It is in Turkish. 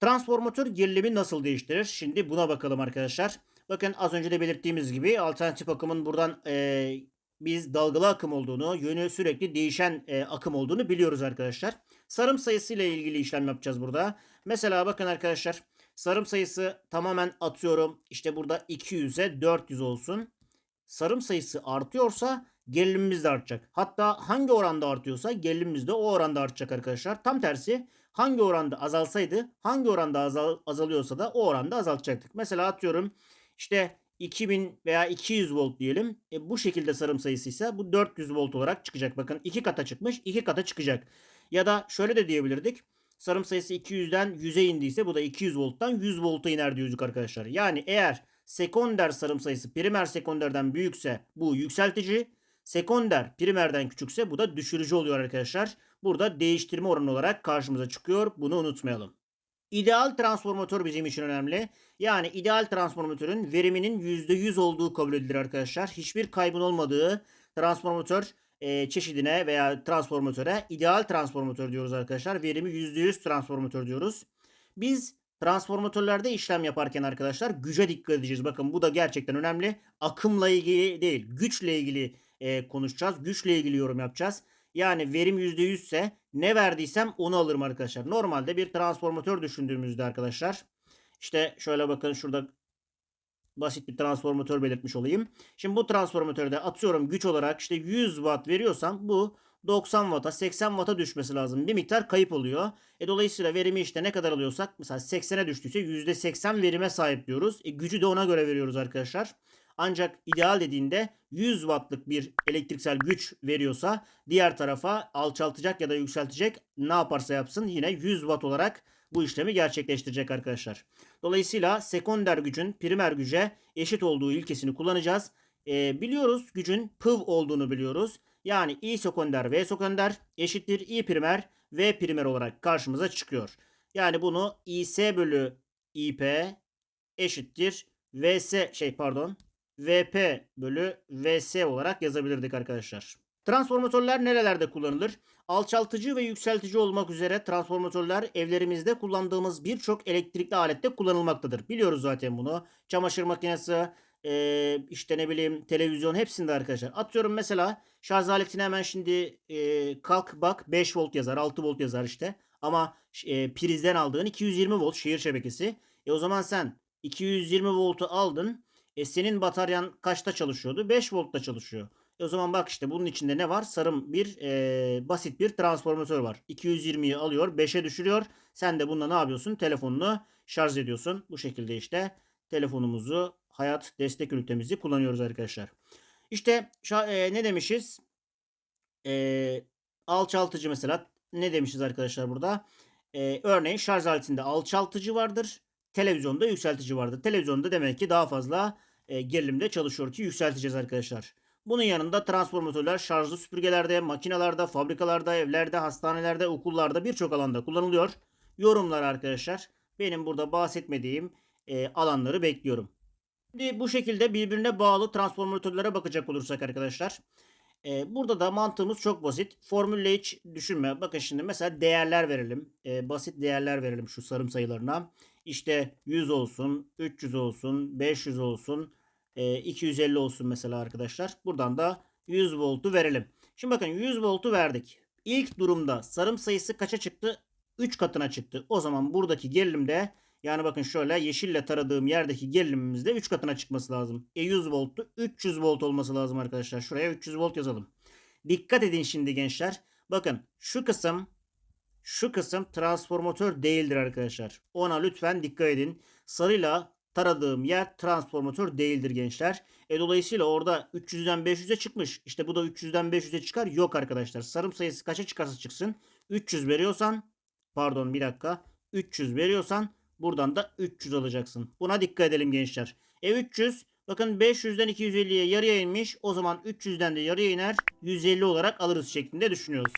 Transformatör gerilimi nasıl değiştirir? Şimdi buna bakalım arkadaşlar. Bakın az önce de belirttiğimiz gibi alternatif akımın buradan e, biz dalgalı akım olduğunu, yönü sürekli değişen e, akım olduğunu biliyoruz arkadaşlar. Sarım sayısı ile ilgili işlem yapacağız burada. Mesela bakın arkadaşlar sarım sayısı tamamen atıyorum. İşte burada 200'e 400 olsun. Sarım sayısı artıyorsa gerilimimiz de artacak. Hatta hangi oranda artıyorsa gerilimimiz de o oranda artacak arkadaşlar. Tam tersi hangi oranda azalsaydı hangi oranda azal, azalıyorsa da o oranda azaltacaktık. Mesela atıyorum işte 2000 veya 200 volt diyelim. E, bu şekilde sarım sayısı ise bu 400 volt olarak çıkacak. Bakın 2 kata çıkmış 2 kata çıkacak. Ya da şöyle de diyebilirdik. Sarım sayısı 200'den 100'e indiyse bu da 200 volttan 100 volta iner diyorduk arkadaşlar. Yani eğer sekonder sarım sayısı primer sekonderden büyükse bu yükseltici, sekonder primerden küçükse bu da düşürücü oluyor arkadaşlar. Burada değiştirme oranı olarak karşımıza çıkıyor. Bunu unutmayalım. İdeal transformatör bizim için önemli. Yani ideal transformatörün veriminin %100 olduğu kabul edilir arkadaşlar. Hiçbir kaybın olmadığı transformatör e, çeşidine veya transformatöre ideal transformatör diyoruz arkadaşlar. Verimi %100 transformatör diyoruz. Biz transformatörlerde işlem yaparken arkadaşlar güce dikkat edeceğiz. Bakın bu da gerçekten önemli. Akımla ilgili değil, güçle ilgili e, konuşacağız. Güçle ilgili yorum yapacağız. Yani verim %100 ise ne verdiysem onu alırım arkadaşlar. Normalde bir transformatör düşündüğümüzde arkadaşlar. İşte şöyle bakın şurada basit bir transformatör belirtmiş olayım. Şimdi bu transformatörde atıyorum güç olarak işte 100 watt veriyorsam bu 90 watt'a 80 watt'a düşmesi lazım. Bir miktar kayıp oluyor. E dolayısıyla verimi işte ne kadar alıyorsak mesela 80'e düştüyse %80 verime sahip diyoruz. E gücü de ona göre veriyoruz arkadaşlar. Ancak ideal dediğinde 100 wattlık bir elektriksel güç veriyorsa diğer tarafa alçaltacak ya da yükseltecek ne yaparsa yapsın yine 100 watt olarak bu işlemi gerçekleştirecek arkadaşlar. Dolayısıyla sekonder gücün primer güce eşit olduğu ilkesini kullanacağız. E, biliyoruz gücün pıv olduğunu biliyoruz. Yani I sekonder V sekonder eşittir I primer V primer olarak karşımıza çıkıyor. Yani bunu IS bölü IP eşittir VS şey pardon VP bölü VS olarak yazabilirdik arkadaşlar. Transformatörler nerelerde kullanılır? Alçaltıcı ve yükseltici olmak üzere transformatörler evlerimizde kullandığımız birçok elektrikli alette kullanılmaktadır. Biliyoruz zaten bunu. Çamaşır makinesi, e, işte ne bileyim televizyon hepsinde arkadaşlar. Atıyorum mesela şarj aletine hemen şimdi e, kalk bak 5 volt yazar 6 volt yazar işte. Ama e, prizden aldığın 220 volt şehir şebekesi. E o zaman sen 220 voltu aldın. E senin bataryan kaçta çalışıyordu? 5 voltta çalışıyor. E o zaman bak işte bunun içinde ne var? Sarım bir e, basit bir transformatör var. 220'yi alıyor 5'e düşürüyor. Sen de bunda ne yapıyorsun? Telefonunu şarj ediyorsun. Bu şekilde işte telefonumuzu hayat destek ünitemizi kullanıyoruz arkadaşlar. İşte e, ne demişiz? E, alçaltıcı mesela ne demişiz arkadaşlar burada? E, örneğin şarj aletinde alçaltıcı vardır. Televizyonda yükseltici vardır. Televizyonda demek ki daha fazla e, gerilimde çalışıyor ki yükselteceğiz arkadaşlar. Bunun yanında transformatörler şarjlı süpürgelerde, makinalarda, fabrikalarda, evlerde, hastanelerde, okullarda birçok alanda kullanılıyor. Yorumlar arkadaşlar. Benim burada bahsetmediğim e, alanları bekliyorum. Şimdi bu şekilde birbirine bağlı transformatörlere bakacak olursak arkadaşlar. E, burada da mantığımız çok basit. Formülle hiç düşünme. Bakın şimdi mesela değerler verelim. E, basit değerler verelim şu sarım sayılarına. İşte 100 olsun, 300 olsun, 500 olsun, e, 250 olsun mesela arkadaşlar. Buradan da 100 voltu verelim. Şimdi bakın 100 voltu verdik. İlk durumda sarım sayısı kaça çıktı? 3 katına çıktı. O zaman buradaki gerilimde yani bakın şöyle yeşille taradığım yerdeki gerilimimizde 3 katına çıkması lazım. E 100 volttu 300 volt olması lazım arkadaşlar. Şuraya 300 volt yazalım. Dikkat edin şimdi gençler. Bakın şu kısım şu kısım transformatör değildir arkadaşlar. Ona lütfen dikkat edin. Sarıyla taradığım yer transformatör değildir gençler. E dolayısıyla orada 300'den 500'e çıkmış. İşte bu da 300'den 500'e çıkar. Yok arkadaşlar. Sarım sayısı kaça çıkarsa çıksın. 300 veriyorsan pardon bir dakika. 300 veriyorsan buradan da 300 alacaksın. Buna dikkat edelim gençler. E 300 bakın 500'den 250'ye yarıya inmiş. O zaman 300'den de yarıya iner. 150 olarak alırız şeklinde düşünüyoruz.